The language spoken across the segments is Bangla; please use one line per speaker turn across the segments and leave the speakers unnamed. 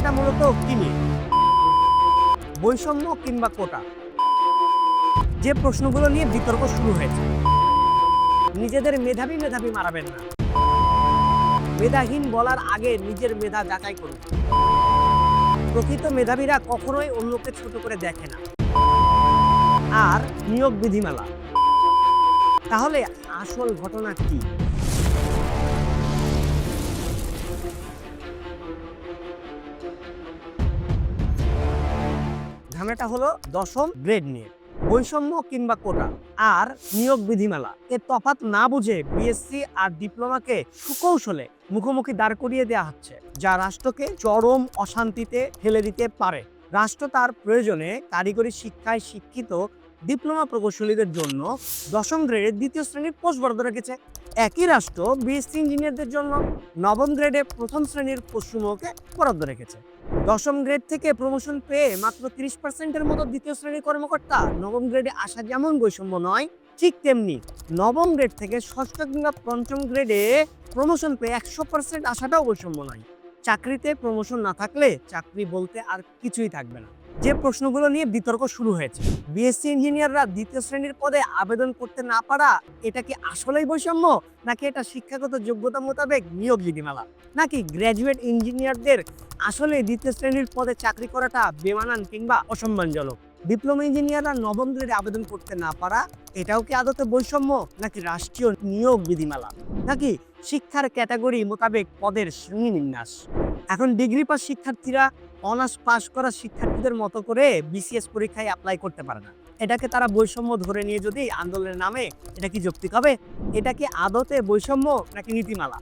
বিষয়টা মূলত কি নিয়ে বৈষম্য কিংবা কোটা? যে প্রশ্নগুলো নিয়ে বিতর্ক শুরু হয়েছে। নিজেদের মেধাবী মেধাবী মারাবেন না। মেধাহীন বলার আগে নিজের মেধা যাচাই করুন। প্রকৃত মেধাবীরা কখনোই অন্যকে ছোট করে দেখে না। আর নিয়োগ বিধিমালা। তাহলে আসল ঘটনা কি? ঝামেলাটা হলো দশম গ্রেড নিয়ে। বৈষম্য কিংবা কোটা। আর নিয়োগ বিধিমালা। এর তফাৎ না বুঝে বিএসসি আর ডিপ্লোমাকে সুকৌশলে মুখোমুখি দাঁড় করিয়ে দেওয়া হচ্ছে, যা রাষ্ট্রকে চরম অশান্তিতে ফেলে দিতে পারে। রাষ্ট্র তার প্রয়োজনে কারিগরি শিক্ষায় শিক্ষিত, ডিপ্লোমা প্রকৌশলীদের জন্য দশম গ্রেডের দ্বিতীয় শ্রেণির পোস্ট বরাদ্দ রেখেছে। একই রাষ্ট্র বিএসসি ইঞ্জিনিয়ারদের জন্য নবম গ্রেডে প্রথম শ্রেণির পোস্টসমূহকে বরাদ্দ রেখেছে। দশম গ্রেড থেকে প্রমোশন পেয়ে মাত্র তিরিশ পার্সেন্টের মতো দ্বিতীয় শ্রেণির কর্মকর্তা নবম গ্রেডে আসা যেমন বৈষম্য নয়, ঠিক তেমনি নবম গ্রেড থেকে ষষ্ঠ কিংবা পঞ্চম গ্রেডে প্রমোশন পেয়ে একশো পার্সেন্ট আসাটাও বৈষম্য নয়। চাকরিতে প্রমোশন না থাকলে চাকরি বলতে আর কিছুই থাকবে না। যে প্রশ্নগুলো নিয়ে বিতর্ক শুরু হয়েছে। বিএসসি ইঞ্জিনিয়াররা দ্বিতীয় শ্রেণির পদে আবেদন করতে না পারা, এটা কি আসলেই বৈষম্য? নাকি এটা শিক্ষাগত যোগ্যতা মোতাবেক নিয়োগ বিধিমালা? নাকি গ্র্যাজুয়েট ইঞ্জিনিয়ারদের আসলে দ্বিতীয় শ্রেণির পদে চাকরি করাটা বেমানান কিংবা অসম্মানজনক? ডিপ্লোমা ইঞ্জিনিয়াররা নবম গ্রেডে আবেদন করতে না পারা, এটাও কি আদতে বৈষম্য? নাকি রাষ্ট্রীয় নিয়োগ বিধিমালা? নাকি শিক্ষার ক্যাটাগরি মোতাবেক পদের শ্রেণি বিন্যাস এখন ডিগ্রি পাস শিক্ষার্থীরা অনার্স পাস করা শিক্ষার্থীদের মতো করে বিসিএস পরীক্ষায় অ্যাপ্লাই করতে পারে না। এটাকে তারা বৈষম্য ধরে নিয়ে যদি আন্দোলনের নামে এটা কি যৌক্তিক হবে? এটা কি আদতে বৈষম্য নাকি নীতিমালা?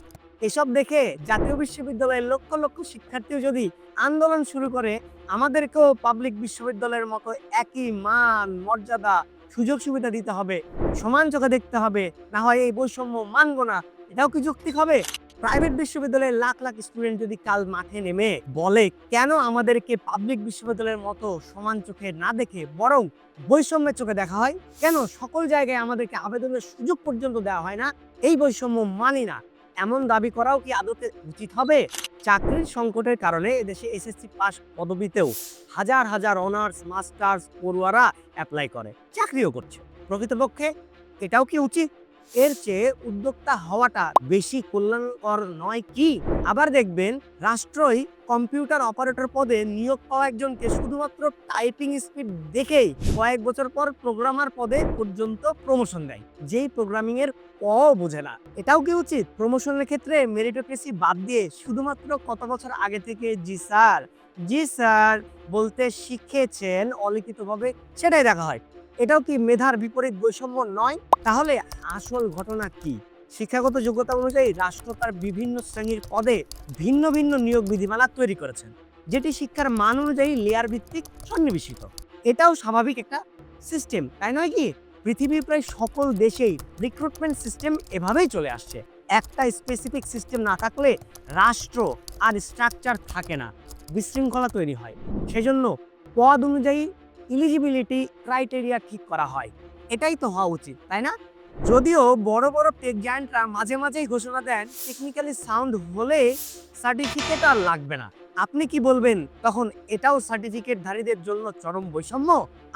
এসব দেখে জাতীয় বিশ্ববিদ্যালয়ের লক্ষ লক্ষ শিক্ষার্থীও যদি আন্দোলন শুরু করে, আমাদেরকেও পাবলিক বিশ্ববিদ্যালয়ের মতো একই মান, মর্যাদা, সুযোগ সুবিধা দিতে হবে, সমান চোখে দেখতে হবে, না হয় এই বৈষম্য মানবো না। এটাও কি যৌক্তিক হবে? প্রাইভেট বিশ্ববিদ্যালয়ের লাখ লাখ স্টুডেন্ট যদি কাল মাঠে নেমে বলে, কেন আমাদেরকে পাবলিক বিশ্ববিদ্যালয়ের মতো সমান চোখে না দেখে বরং বৈষম্যের চোখে দেখা হয়? কেন সকল জায়গায় আমাদেরকে আবেদনের সুযোগ পর্যন্ত দেওয়া হয় না? এই বৈষম্য মানি না। এমন দাবি করাও কি আদতে উচিত হবে? চাকরির সংকটের কারণে এদেশে এসএসসি পাস পদবিতেও হাজার হাজার অনার্স, মাস্টার্স, পড়ুয়ারা অ্যাপ্লাই করে, চাকরিও করছে। প্রকৃতপক্ষে এটাও কি উচিত? এর চেয়ে উদ্যোক্তা হওয়াটা বেশি কল্যাণকর নয় কি? আবার দেখবেন, রাষ্ট্রই কম্পিউটার অপারেটর পদে নিয়োগ পাওয়া একজনকে শুধুমাত্র টাইপিং স্পিড দেখেই কয়েক বছর পর প্রোগ্রামার পদে পর্যন্ত প্রমোশন দেয়। যেই প্রোগ্রামিং এর ক বোঝে না। এটাও কি উচিত? প্রমোশনের ক্ষেত্রে মেরিটোক্রেসি বাদ দিয়ে শুধুমাত্র কত বছর আগে থেকে জি স্যার জি স্যার বলতে শিখেছেন, অলিখিতভাবে সেটাই দেখা হয়। এটাও কি মেধার বিপরীত বৈষম্য নয়? তাহলে আসল ঘটনা কি? শিক্ষাগত যোগ্যতা অনুযায়ী রাষ্ট্র তার বিভিন্ন শ্রেণির পদে ভিন্ন ভিন্ন নিয়োগ বিধিমালা তৈরি করেছেন, যেটি শিক্ষার মান অনুযায়ী লেয়ার ভিত্তিক সন্নিবেশিত। এটাও স্বাভাবিক একটা সিস্টেম তাই নয় কি? পৃথিবীর প্রায় সকল দেশেই রিক্রুটমেন্ট সিস্টেম এভাবেই চলে আসছে। একটা স্পেসিফিক সিস্টেম না থাকলে রাষ্ট্র আর স্ট্রাকচার থাকে না, বিশৃঙ্খলা তৈরি হয়। সেজন্য পদ অনুযায়ী ইলিজিবিলিটি ক্রাইটেরিয়া ঠিক করা হয়। এটাই তো হওয়া উচিত, তাই না? যদিও বড় বড় টেক জায়ান্টরা মাঝে মাঝেই ঘোষণা দেন টেকনিক্যালি সাউন্ড হলে সার্টিফিকেট আর লাগবে না। আপনি কি বলবেন? তখন এটাও সার্টিফিকেট ধারীদের জন্য চরম বৈষম্য।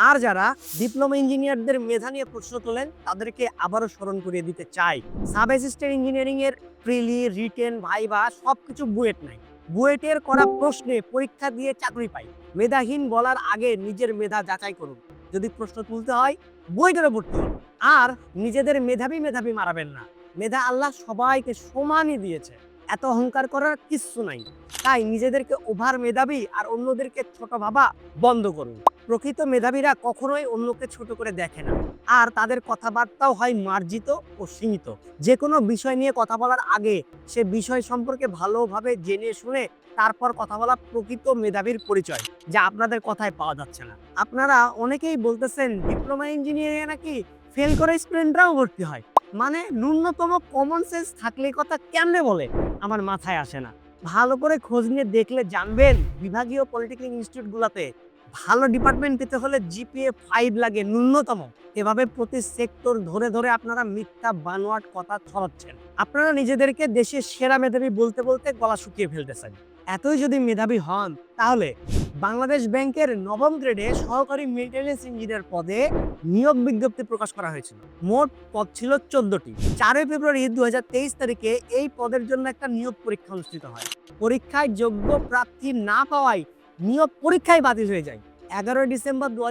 আর যারা ডিপ্লোমা ইঞ্জিনিয়ারদের মেধা নিয়ে প্রশ্ন তোলেন, তাদেরকে আবারও স্মরণ করিয়ে দিতে চাই। সাব অ্যাসিস্ট্যান্ট ইঞ্জিনিয়ারিং এর প্রিলি রিটেন ভাইবা সবকিছু বুয়েট নাই। বুয়েটের করা প্রশ্নে পরীক্ষা দিয়ে চাকরি পাই। মেধাহীন বলার আগে নিজের মেধা যাচাই করুন। যদি প্রশ্ন তুলতে হয় বইটারে ভর্তি আর নিজেদের মেধাবী মেধাবী মারাবেন না। মেধা আল্লাহ সবাইকে সমানই দিয়েছে। এত অহংকার করার কিচ্ছু নাই। তাই নিজেদেরকে ওভার মেধাবী আর অন্যদেরকে ছোট ভাবা বন্ধ করুন। প্রকৃত মেধাবীরা কখনোই অন্যকে ছোট করে দেখে না। আর তাদের কথাবার্তাও হয় মার্জিত ও সীমিত। যে কোনো বিষয় নিয়ে কথা বলার আগে সে বিষয় সম্পর্কে ভালোভাবে জেনে শুনে তারপর কথা বলা প্রকৃত মেধাবীর পরিচয়, যা আপনাদের কথায় পাওয়া যাচ্ছে না। আপনারা অনেকেই বলতেছেন, ডিপ্লোমা ইঞ্জিনিয়ারিং নাকি ফেল করে স্টুডেন্টরাও ভর্তি হয়? মানে ন্যূনতম কমন সেন্স থাকলে কথা কেমনে বলে? আমার মাথায় আসে না। ভালো করে খোঁজ নিয়ে দেখলে জানবেন বিভাগীয় পলিটেকনিক ইনস্টিটিউটগুলোতে ভালো ডিপার্টমেন্ট পেতে হলে জিপিএ ফাইভ লাগে, ন্যূনতম। এভাবে প্রতি সেক্টর ধরে ধরে আপনারা মিথ্যা, বানোয়াট কথা ছড়াচ্ছেন। আপনারা নিজেদেরকে দেশের সেরা মেধাবী বলতে বলতে গলা শুকিয়ে ফেলতেছেন। এতই যদি মেধাবী হন, তাহলে বাংলাদেশ ব্যাংকের নবম গ্রেডে সহকারী মেইনটেনেন্স ইঞ্জিনিয়ার পদে নিয়োগ বিজ্ঞপ্তি প্রকাশ করা হয়েছিল। মোট পদ ছিল চোদ্দটি। চারই ফেব্রুয়ারি দু হাজার তেইশ তারিখে এই পদের জন্য একটা নিয়োগ পরীক্ষা অনুষ্ঠিত হয়। পরীক্ষায় যোগ্য প্রার্থী না পাওয়ায় নিয়োগ পরীক্ষায় বাতিল হয়ে যায়। এগারোই ডিসেম্বর দু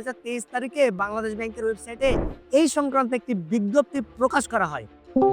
তারিখে বাংলাদেশ ব্যাংকের ওয়েবসাইটে এই সংক্রান্ত একটি বিজ্ঞপ্তি প্রকাশ করা হয়।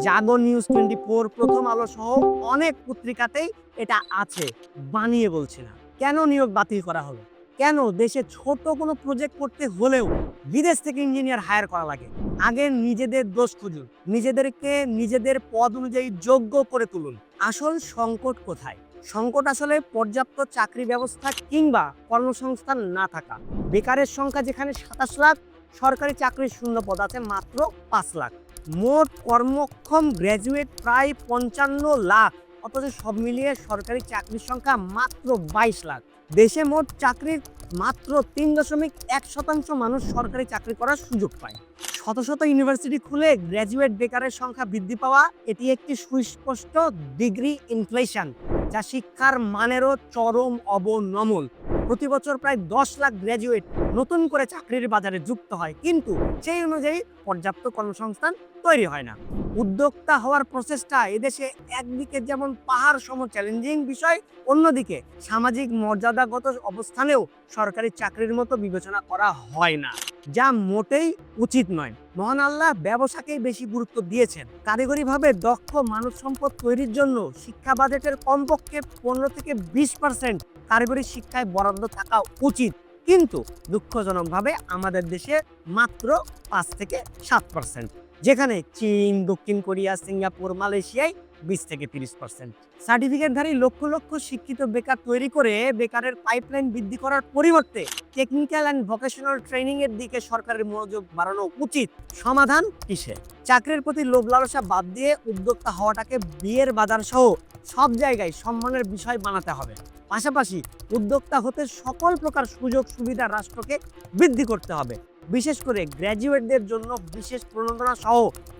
জাগো নিউজ টোয়েন্টি ফোর প্রথম আলো সহ অনেক পত্রিকাতেই এটা আছে, বানিয়ে বলছি না। কেন নিয়োগ বাতিল করা হলো? কেন দেশে ছোট কোনো প্রজেক্ট করতে হলেও বিদেশ থেকে ইঞ্জিনিয়ার হায়ার করা লাগে? আগে নিজেদের দোষ খুঁজুন, নিজেদেরকে নিজেদের পদ অনুযায়ী যোগ্য করে তুলুন। আসল সংকট কোথায়? সংকট আসলে পর্যাপ্ত চাকরি ব্যবস্থা কিংবা কর্মসংস্থান না থাকা। বেকারের সংখ্যা যেখানে সাতাশ লাখ, সরকারি চাকরির শূন্য পদ আছে মাত্র পাঁচ লাখ। মোট কর্মক্ষম গ্র্যাজুয়েট প্রায় পঞ্চান্ন লাখ, অথচ সব মিলিয়ে সরকারি চাকরির সংখ্যা মাত্র বাইশ লাখ। দেশে মোট চাকরির মাত্র তিন দশমিক এক শতাংশ মানুষ সরকারি চাকরি করার সুযোগ পায়। শত শত ইউনিভার্সিটি খুলে গ্র্যাজুয়েট বেকারের সংখ্যা বৃদ্ধি পাওয়া, এটি একটি সুস্পষ্ট ডিগ্রি ইনফ্লেশন। যা শিক্ষার মানেরও চরম অবনমল প্রতি বছর প্রায় দশ লাখ গ্র্যাজুয়েট নতুন করে চাকরির বাজারে যুক্ত হয়, কিন্তু সেই অনুযায়ী পর্যাপ্ত কর্মসংস্থান তৈরি হয় না। উদ্যোক্তা হওয়ার প্রচেষ্টা এদেশে একদিকে যেমন পাহাড় সম চ্যালেঞ্জিং বিষয়, অন্যদিকে সামাজিক মর্যাদাগত অবস্থানেও সরকারি চাকরির মতো বিবেচনা করা হয় না, যা মোটেই উচিত নয়। মহান আল্লাহ ব্যবসাকেই বেশি গুরুত্ব দিয়েছেন। কারিগরিভাবে দক্ষ মানব সম্পদ তৈরির জন্য শিক্ষা বাজেটের কমপক্ষে পনেরো থেকে বিশ পার্সেন্ট কারিগরি শিক্ষায় বরাদ্দ থাকা উচিত। কিন্তু দুঃখজনকভাবে আমাদের দেশে মাত্র পাঁচ থেকে সাত পার্সেন্ট যেখানে চীন, দক্ষিণ কোরিয়া, সিঙ্গাপুর, মালয়েশিয়ায় বিশ থেকে তিরিশ পার্সেন্ট সার্টিফিকেটধারী লক্ষ লক্ষ শিক্ষিত বেকার তৈরি করে বেকারের পাইপলাইন বৃদ্ধি করার পরিবর্তে টেকনিক্যাল অ্যান্ড ভোকেশনাল ট্রেনিং এর দিকে সরকারের মনোযোগ বাড়ানো উচিত। সমাধান কিসে? চাকরির প্রতি লোভ লালসা বাদ দিয়ে উদ্যোক্তা হওয়াটাকে বিয়ের বাজার সহ সব জায়গায় সম্মানের বিষয় বানাতে হবে। পাশাপাশি উদ্যোক্তা হতে সকল প্রকার সুযোগ সুবিধা রাষ্ট্রকে বৃদ্ধি করতে হবে। বিশেষ করে গ্র্যাজুয়েটদের জন্য বিশেষ প্রণোদনা সহ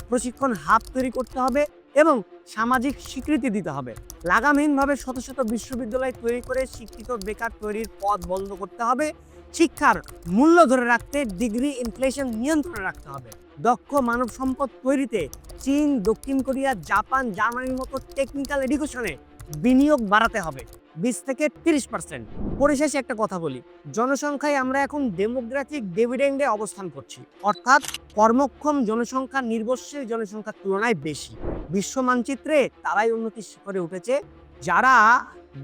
প্রশিক্ষণ হাব তৈরি করতে হবে এবং সামাজিক স্বীকৃতি দিতে হবে। লাগামহীনভাবে শত শত বিশ্ববিদ্যালয় তৈরি করে শিক্ষিত বেকার তৈরির পথ বন্ধ করতে হবে। শিক্ষার মূল্য ধরে রাখতে ডিগ্রি ইনফ্লেশন নিয়ন্ত্রণে রাখতে হবে। দক্ষ মানব সম্পদ তৈরিতে চীন, দক্ষিণ কোরিয়া, জাপান, জার্মানির মতো টেকনিক্যাল এডুকেশনে বিনিয়োগ বাড়াতে হবে। বিশ থেকে তিরিশ পার্সেন্ট পরিশেষে একটা কথা বলি, জনসংখ্যায় আমরা এখন ডেমোগ্রাফিক ডেভিডেন্ডে অবস্থান করছি। অর্থাৎ কর্মক্ষম জনসংখ্যা নির্ভরশীল জনসংখ্যার তুলনায় বেশি। বিশ্ব মানচিত্রে তারাই উন্নতির শিখরে উঠেছে, যারা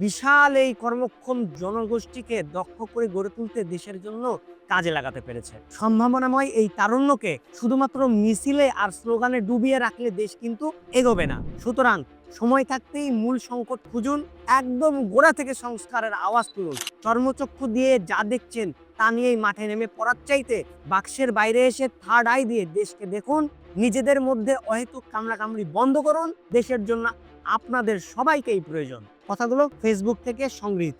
বিশাল এই কর্মক্ষম জনগোষ্ঠীকে দক্ষ করে গড়ে তুলতে দেশের জন্য কাজে লাগাতে পেরেছে। সম্ভাবনাময় এই তারুণ্যকে শুধুমাত্র মিছিলে আর স্লোগানে ডুবিয়ে রাখলে দেশ কিন্তু এগোবে না। সুতরাং সময় থাকতেই মূল সংকট খুঁজুন, একদম গোড়া থেকে সংস্কারের আওয়াজ তুলুন। চর্মচক্ষু দিয়ে যা দেখছেন তা নিয়েই মাঠে নেমে পড়ার চাইতে বাক্সের বাইরে এসে থার্ড আই দিয়ে দেশকে দেখুন, নিজেদের মধ্যে অহেতুক কামড়াকামড়ি বন্ধ করুন, দেশের জন্য আপনাদের সবাইকেই প্রয়োজন। কথাগুলো ফেসবুক থেকে সংগৃহীত।